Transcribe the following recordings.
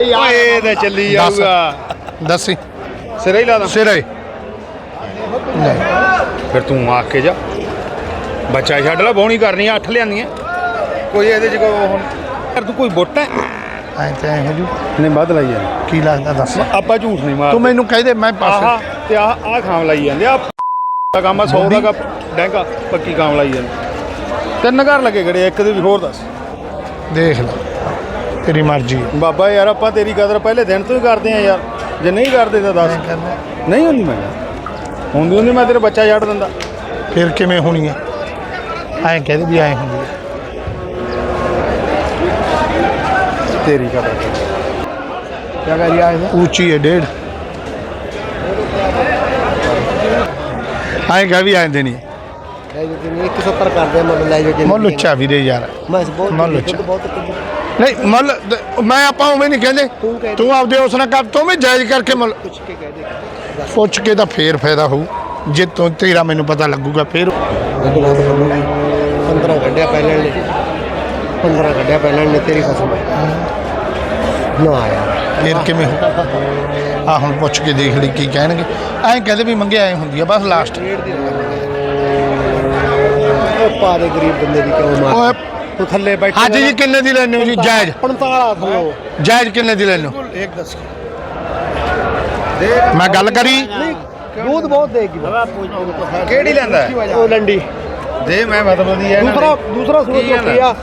ਓਏ ਇਹ ਤਾਂ ਚੱਲੀ ਦੱਸ। ਜਾਊਗਾ। ਦੱਸੀ ਸਿਰੇ ਹੀ ਲਾ ਦਾਂ। ਸਿਰੇ ਫਿਰ ਤੂੰ ਆ ਕੇ ਜਾ। ਬੱਚਾ ਛੱਡ ਲੈ ਬੋਣੀ ਕਰਨੀ ਆ ਅੱਠ ਲਿਆਂਦੀਆਂ। ਕੋਈ ਇਹਦੇ ਚ ਕੋਈ ਹੁਣ। ਯਾਰ ਤੂੰ ਕੋਈ ਬੋਟਾ ਐਂ? ਤੇ ਐਂ ਜੂ। ਨਹੀਂ ਵੱਧ ਲਾਈ ਜਾਂਦੇ। ਕੀ ਲੱਗਦਾ ਦੱਸ। ਆਪਾਂ ਝੂਠ ਨਹੀਂ ਮਾਰ ਤੂੰ ਮੈਨੂੰ ਕਹਿ ਦੇ ਮੈਂ ਆਹ ਪਾਸੇ ਤੇ ਆਹ ਆਹ ਖਾਮ ਲਾਈ ਜਾਂਦੇ ਆ। ਦਾ ਕੰਮ ਆ 100 ਦਾ ਕੱਪ ਡੈਂਗਾ ਪੱਕੀ ਕਾਮ ਲਾਈ ਜਾਂਦੇ। ਤਿੰਨ ਘਰ ਲੱਗੇ ਗੜੇ ਇੱਕ ਦੇ ਵੀ ਹੋਰ ਦੱਸ। ਦੇਖ ਲੈ। ਤੇਰੀ ਮਰਜ਼ੀ। ਬਾਬਾ ਯਾਰ ਆਪਾਂ ਤੇਰੀ ਕਦਰ ਪਹਿਲੇ ਦਿਨ ਤੋਂ ਹੀ ਕਰਦੇ ਆ ਯਾਰ। ਜੇ ਨਹੀਂ ਕਰਦੇ ਤਾਂ ਦੱਸ। ਨਹੀਂ ਹੁੰਦੀ ਮੈਂ ਕਿਹਾ। ਹੁੰਦੀ ਹੁੰਦੀ ਮੈਂ ਤੇਰੇ ਬੱਚਾ ਛੱਡ ਦਿੰਦਾ। ਫਿਰ ਕਿਵੇਂ ਹੋਣੀ ਹੈ? ਐਂ ਕਹਿ ਦੇ ਵੀ ਐਂ ਹੁੰਦੀ ਹੈ। ਤੇਰੀ ਕਦਰ। ਕਿਆ ਕਰੀ ਆਏ ਉੱਚੀ ਹੈ ਡੇਢ। ਐਂ ਕਹਿ ਵੀ ਐਂ ਦੇਣੀ ਹੈ। ਲੈ ਜੋ ਜਿੰਨੀ 170 ਕਰਦੇ ਮੁੱਲ ਲੈ ਜੋ ਮੁੱਲ ਉੱਚਾ ਵੀਰੇ ਯਾਰ। ਮੈਂ ਬਹੁਤ। ਬਹੁਤ ਨਹੀਂ ਮੁੱਲ ਮੈਂ ਆਪਾਂ ਉਵੇਂ ਨਹੀਂ ਕਹਿੰਦੇ। ਤੂੰ ਆਪਦੇ ਉਸ ਨਾਲ ਕਰ ਤੂੰ ਵੀ ਜਾਇਜ਼ ਕਰਕੇ ਮੁੱਲ ਪੁੱਛ ਕੇ ਕਹਿ ਦੇ। ਪੁੱਛ ਕੇ ਤਾਂ ਫੇਰ ਫਾਇਦਾ ਹੋਊ। ਜੇ ਤੂੰ ਤੇਰਾ ਮੈਨੂੰ ਪਤਾ ਲੱਗੂਗਾ ਫੇਰ ਦੁੱਧ ਬਹੁਤ ਕੱਢੂਗੀ 15 ਕੱਢਿਆ ਪਹਿਲਾਂ ਨੇ 15 ਕੱਢਿਆ ਪਹਿਲਾਂ ਨੇ ਤੇਰੀ ਫਸਲ ਨਾ ਆਇਆ। ਫੇਰ ਕਿਵੇਂ ਆ ਹੁਣ ਪੁੱਛ ਕੇ ਦੇਖ ਲਈ ਕੀ ਕਹਿਣਗੇ। ਐਂ ਕਹਦੇ ਵੀ ਮੰਗਿਆ ਐ ਹੁੰਦੀ ਆ ਬਸ ਲਾਸਟ ਉਹ ਪਾ ਦੇ ਗਰੀਬ ਬੰਦੇ ਦੀ ਕਿਉਂ ਮਾਰ। ਓਏ ਤੂੰ ਥੱਲੇ ਬੈਠਾ ਹਾਜੀ ਜੀ। ਕਿੰਨੇ ਦੀ ਲੈਣੇ ਹੋ ਜੀ? ਜਾਇਜ਼। 45 ਥੱਲੋ। ਜਾਇਜ਼ ਕਿੰਨੇ ਦੀ ਲੈਣੇ ਹੋ? ਇੱਕ ਦੱਸ ਮੈਂ ਗੱਲ ਕਰੀ। ਨਹੀਂ ਦੁੱਧ ਬਹੁਤ ਦੇਗੀ। ਕਿਹੜੀ ਲੈਂਦਾ? ਹੈ? ਉਹ ਲੰਡੀ। ਦੇ ਮੈਂ ਮਤਲਬ ਦੀ ਹੈ ਦੂਸਰਾ ਦੂਸਰਾ ਸੂਰਜ ਕੀ ਉੱਠੀ ਆ।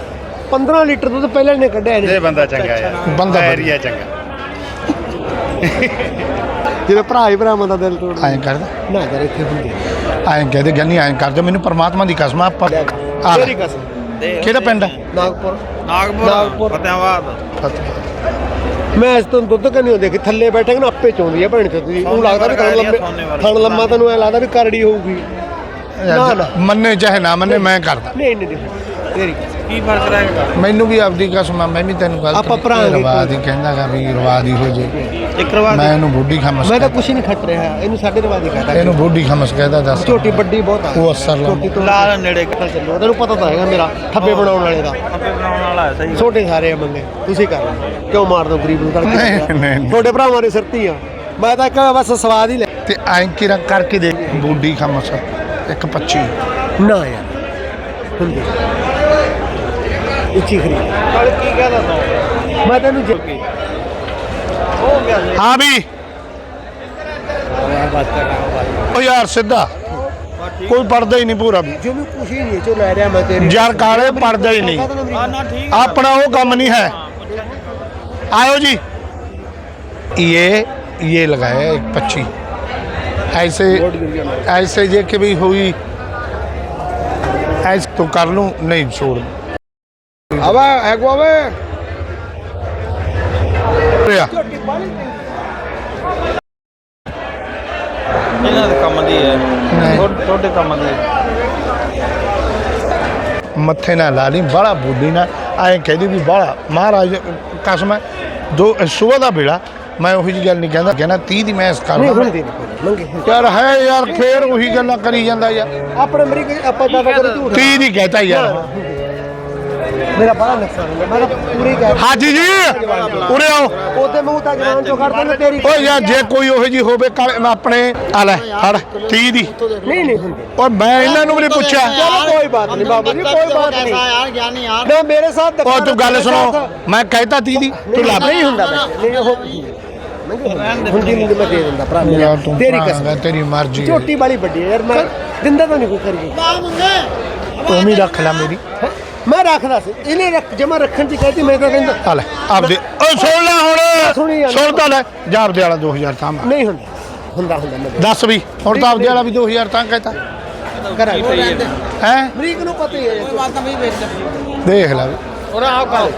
15 ਲੀਟਰ ਦੁੱਧ ਪਹਿਲਾਂ ਨੇ ਕੱਢਿਆ ਦੇ ਇਹਨੇ ਬੰਦਾ ਚੰਗਾ ਯਾਰ ਬੰਦਾ ਏਰੀਆ ਚੰਗਾ। ਜਦੋਂ ਭਰਾ ਹੀ ਭਰਾਵਾਂ ਦਾ ਦਿਲ ਤੋੜ ਐਂ ਕਰਦਾ ਨਾ ਯਾਰ ਇੱਥੇ ਹੁੰਦੇ ਐਂ ਕਹਦੇ ਗੰਨੀ ਐਂ ਕਰਦੇ ਮੈਨੂੰ ਪਰਮਾਤਮਾ ਦੀ ਕਸਮ ਆ। ਤੇਰੀ ਕਸਮ। ਕਿਹੜਾ ਪਿੰਡ ਹੈ? ਨਾਗਪੁਰ। ਨਾਗਪੁਰ ਨਾਗਪੁਰ। ਫਤਿਆਬਾਦ ਮੈਂ ਇਸ ਤੋਂ ਦੁੱਧ ਕੰਨੀ ਹੁੰਦੇ ਕਿ ਥੱਲੇ ਬੈਠੇ ਨਾ ਆਪੇ ਚੋਂਦੀ ਆ ਭੈਣ ਚੋਦੀ ਉਹ ਲੱਗਦਾ ਵੀ ਥਣ ਲੰਮੇ ਥਣ ਲੰਮਾ ਤੈਨੂੰ ਐ ਲੱਗਦਾ ਵੀ ਕਰੜੀ ਹੋਊਗੀ। ਨਾ, ਨਾ। ਮੰਨੇ ਚਾਹੇ ਨਾ ਮੰਨੇ ਮੈਂ ਕਰਦਾ। ਨਹੀਂ ਨਹੀਂ ਨਹੀਂ। ਤੇਰੀ ਕੀ ਫ਼ਰਕ ਰਹੇਗਾ ਮੈਨੂੰ ਵੀ ਆਪਦੀ ਕਸਮ ਆ ਮੈਂ ਵੀ ਤੈਨੂੰ ਗੱਲ ਆਪਾਂ ਭਰਾ ਨੇ ਰਵਾ ਦੀ ਕਹਿੰਦਾਗਾ ਵੀ ਰਵਾ ਦੀ ਹੋ ਜੇ। ਇੱਕ ਰਵਾ ਮੈਂ ਇਹਨੂੰ ਬੁੱਢੀ ਖਮਸ ਮੈਂ ਤਾਂ ਕੁਛ ਹੀ ਨਹੀਂ ਖੱਟ ਰਿਹਾ ਇਹਨੂੰ ਸਾਡੇ ਰਵਾਦੀ ਕਹਤਾ। ਇਹਨੂੰ ਬੁੱਢੀ ਖਮਸ ਕਹਿੰਦਾ ਦੱਸ। ਝੋਟੀ ਵੱਡੀ ਬਹੁਤ ਆ। ਉਹ ਅਸਰ ਲਾ ਝੋਟੀ ਤੋਂ ਲਾ ਨੇੜੇ ਚੱਲ ਚੱਲੋ? ਤੈਨੂੰ ਪਤਾ ਤਾਂ ਹੈਗਾ ਮੇਰਾ ਠੱਬੇ ਬਣਾਉਣ ਵਾਲੇ ਦਾ। ਆਪੇ ਬਣਾਉਣ ਵਾਲਾ ਹੈ ਸਹੀ ਛੋਟੇ ਸਾਰੇ ਆ ਬੰਦੇ ਤੁਸੀਂ ਕਰ ਲਓ। ਕਿਉਂ ਮਾਰ ਦੋ ਗਰੀਬ ਨੂੰ ਨਹੀਂ, ਤੜਕੇ। ਨਹੀਂ, ਨਹੀਂ। ਤੁਹਾਡੇ ਭਰਾਵਾਂ ਦੇ ਸਿਰਤੀ ਆ। ਮੈਂ ਤਾਂ ਇੱਕ ਬਸ ਸਵਾਦ ਹੀ ਲੈ ਤੇ ਐਂ ਕਿਰਾ ਕਰਕੇ ਦੇ ਬੁੱਢੀ ਖਮਸ। ਇੱਕ 25 ਨਾ ਯਾਰ ਹੁੰਦੀ ਉੱਚੀ ਖਰੀ ਕੱਲ ਕੀ ਕਹਦਾ ਤੂੰ ਮੈਂ ਤੈਨੂੰ ਜੇ ਹੋ ਗਿਆ ਹਾਂ ਵੀ ਉਹ ਯਾਰ ਸਿੱਧਾ ਕੋਈ ਪੜਦਾ ਹੀ ਨਹੀਂ ਪੂਰਾ ਵੀ ਜਿਹਨੂੰ ਕੁਛ ਹੀ ਨਹੀਂ ਚੋ ਲੈ ਰਿਹਾ ਮੈਂ ਤੇਰੀ ਯਾਰ ਕਾਲੇ ਪੜਦਾ ਹੀ ਨਹੀਂ ਹਾਂ ਨਾ ਠੀਕ ਆਪਣਾ ਉਹ ਕੰਮ नहीं है आयो जी ये ये लगाया एक पच्ची ऐसे ऐसे ये कि भी हुई ऐसे तो कर लूं नहीं छोड़ ਆਵਾ ਹੈਗੋ ਆਵੇ। ਰਿਹਾ। ਇਹਨਾਂ ਦੇ ਕੰਮ ਦੀ ਹੈ। ਨਹੀਂ। ਤੁਹਾਡੇ ਤੁਹਾਡੇ ਕੰਮ ਦੀ ਮੱਥੇ ਨਾਲ ਲਾ ਲਈ ਬੜਾ ਬੁੱਢੀ ਨਾ। ਐਂ ਕਹਦੀ ਵੀ ਬੜਾ ਮਹਾਰਾਜ ਕਸਮ ਹੈ ਦੋ ਸਵੇਰ ਦਾ ਵੇਲਾ ਮੈਂ ਉਹੀ ਜੀ ਗੱਲ ਨਹੀਂ ਕਹਿੰਦਾ ਕਹਿੰਦਾ 30 ਦੀ ਮੈਂ ਇਸ ਕਰਦਾ ਹੁੰਦੀ ਨਹੀਂ ਮੰਗੇ। ਯਾਰ ਹੈ ਯਾਰ ਫੇਰ ਉਹੀ ਗੱਲਾਂ ਕਰੀ ਜਾਂਦਾ ਯਾਰ। ਆਪਣੇ ਮਰੀ ਆਪਾਂ ਦਾਦਾ ਕਰੇ ਝੂਠ 30 ਦੀ ਕਹਤਾ ਯਾਰ। ਮੇਰਾ ਬੜਾ ਨੁਕਸਾਨ ਹੋ ਮੈਂ ਪੂਰੀ ਕਹਿ ਹਾਜੀ ਜੀ ਉਰੇ ਆਓ। ਉਹਦੇ ਮੂੰਹ ਤਾਂ ਜਵਾਨ ਚੋਂ ਖੜਦੇ ਨੇ ਤੇਰੀ ਓ ਯਾਰ ਜੇ ਕੋਈ ਉਹੋ ਜੀ ਹੋਵੇ ਕੱਲ ਆਪਣੇ ਆ ਲੈ ਫੜ 30 ਦੀ। ਨਹੀਂ ਨਹੀਂ ਹੁੰਦੀ। ਮੈਂ ਇਹਨਾਂ ਨੂੰ ਵੀ ਨਹੀਂ ਪੁੱਛਿਆ। ਚਲੋ ਕੋਈ ਬਾਤ ਨਹੀਂ ਬਾਬੂ ਜੀ ਕੋਈ ਬਾਤ ਨਹੀਂ। ਯਾਰ ਗਿਆਨੀ ਯਾਰ ਨਾ ਮੇਰੇ ਸਾਥ ਓ ਤੂੰ ਗੱਲ ਸੁਣੋ ਮੈਂ ਕਹਿਤਾ 30 ਦੀ ਤੂੰ ਲੱਭ। ਨਹੀਂ ਹੁੰਦਾ ਨਹੀਂ ਉਹ ਹੁਣ ਜੀ ਮੈਂ ਦੇ ਦਿੰਦਾ ਭਰਾ ਤੇਰੀ ਕਸਮ। ਤੇਰੀ ਮਰਜ਼ੀ ਛੋਟੀ ਵਾਲੀ ਵੱਡੀ ਯਾਰ ਮੈਂ ਦਿੰਦਾ ਤਾਂ ਨਹੀਂ ਕੋਈ ਕਰੀ ਨਾ ਮੰਗੇ ਤੂੰ ਵੀ ਰੱਖ ਲੈ ਮੇਰੀ। ਮੈਂ ਰੱਖਦਾ ਸੀ। ਇਹਨੇ ਰੱਖ ਜਮਾ ਰੱਖਣ ਦੀ ਕਹਿਤੀ ਮੈਂ ਤਾਂ ਕਹਿੰਦਾ ਆ ਲੈ ਆਪਦੇ ਓ ਸੁਣ ਲੈ ਹੁਣ। ਸੁਣ ਤਾਂ ਲੈ ਜਾ ਆਪਦੇ ਵਾਲਾ 2000 ਤਾਂ ਨਹੀਂ ਹੁੰਦਾ। ਹੁੰਦਾ ਹੁੰਦਾ ਦੱਸ ਵੀ ਹੁਣ ਤਾਂ ਆਪਦੇ ਵਾਲਾ ਵੀ 2000 ਤਾਂ ਕਹਿਤਾ। ਹੈ। ਅਮਰੀਕ ਨੂੰ ਪਤਾ ਹੀ ਹੈ। ਕੋਈ ਬਾਤ ਨਹੀਂ ਵੇਚ ਦੇਖ ਲੈ। ਉਹਨਾਂ ਆਹ ਕਰ।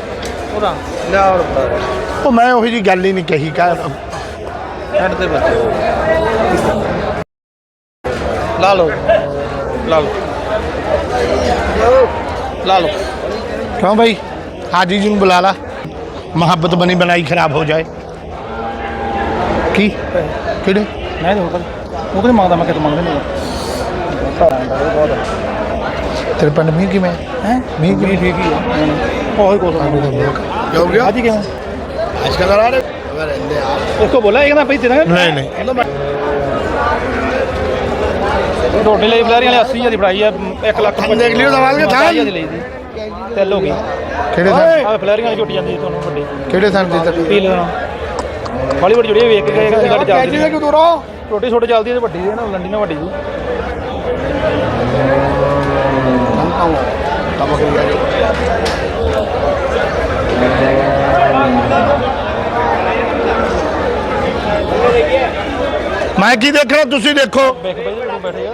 ਉਹਨਾਂ ਲੈ ਆਉਣ ਉਹ ਮੈਂ ਉਹੀ ਜੀ ਗੱਲ ਹੀ ਨਹੀਂ ਕਹੀ ਕਾ ਲਾ ਲਓ। ਲਾ ਲਓ। ला लो। क्यों भाई? हाजी जी बुला ला। मोहब्बत बनी बनाई खराब हो जाए। की? किड़े? मैं तो वो कहीं माँगता मैं नहीं तेरे पंड मी की मैं हैं? मी की ठीक ही है। और क्या हो। गया आज आज रहे? बोला एक ना पैसे नहीं नहीं। मतलब ਤੁਹਾਡੇ ਲਈ ਬਲੈਰੀ ਵਾਲੇ 80 ਦੀ ਫੜਾਈ ਆ 1 ਲੱਖ ਦੇਖ ਲਿਓ ਸਵਾਲ ਕੇ ਥਾਂ। ਦੀ ਲਈ ਜੀ। ਤਿਲ ਹੋ ਗਈ। ਕਿਹੜੇ ਥਾਂ? ਆ ਬਲੈਰੀ ਵਾਲੀ ਝੁੱਟ ਜਾਂਦੀ ਤੁਹਾਨੂੰ ਵੱਡੀ। ਕਿਹੜੇ ਥਾਂ ਦੀ ਤੱਕ ਪੀ ਲੈਣਾ ਵਾਲੀ ਵੱਡੀ ਜੁੜੀ ਵੇਖ ਕੇ ਗਏ ਕਿ ਗੱਡੀ ਚੱਲਦੀ ਨਹੀਂ। ਛੋਟੀ ਛੋਟੀ ਚੱਲਦੀ ਹੈ ਵੱਡੀ ਹੈ ਨਾ ਲੰਡੀ ਨਾ ਵੱਡੀ ਜੀ। ਮੈਂ ਕੀ ਦੇਖਣਾ ਤੁਸੀਂ ਦੇਖੋ। ਵੇਖ ਬਈ ਬੈਠੇ ਆ।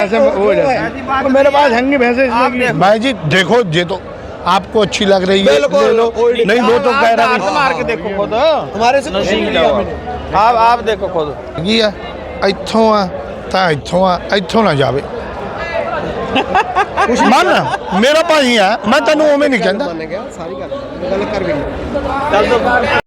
ऐसे हो जाता है मेरे पास हंगी भैंसे इसमें भाई जी देखो ये तो आपको अच्छी लग रही है ले लो नहीं वो तो कह रहा हाथ मार के देखो खुद हमारे से नहीं जाओ आप आप देखो खुद ਹੈਗੀ ਆ ਇੱਥੋਂ ਆ ਤਾਂ ਇੱਥੋਂ ਆ ਇੱਥੋਂ ਨਾ ਜਾਵੇ ਮੰਨ ਮੇਰਾ ਭਾਈ ਆ ਮੈਂ ਤੈਨੂੰ ਉਵੇਂ ਨਹੀਂ ਕਹਿੰਦਾ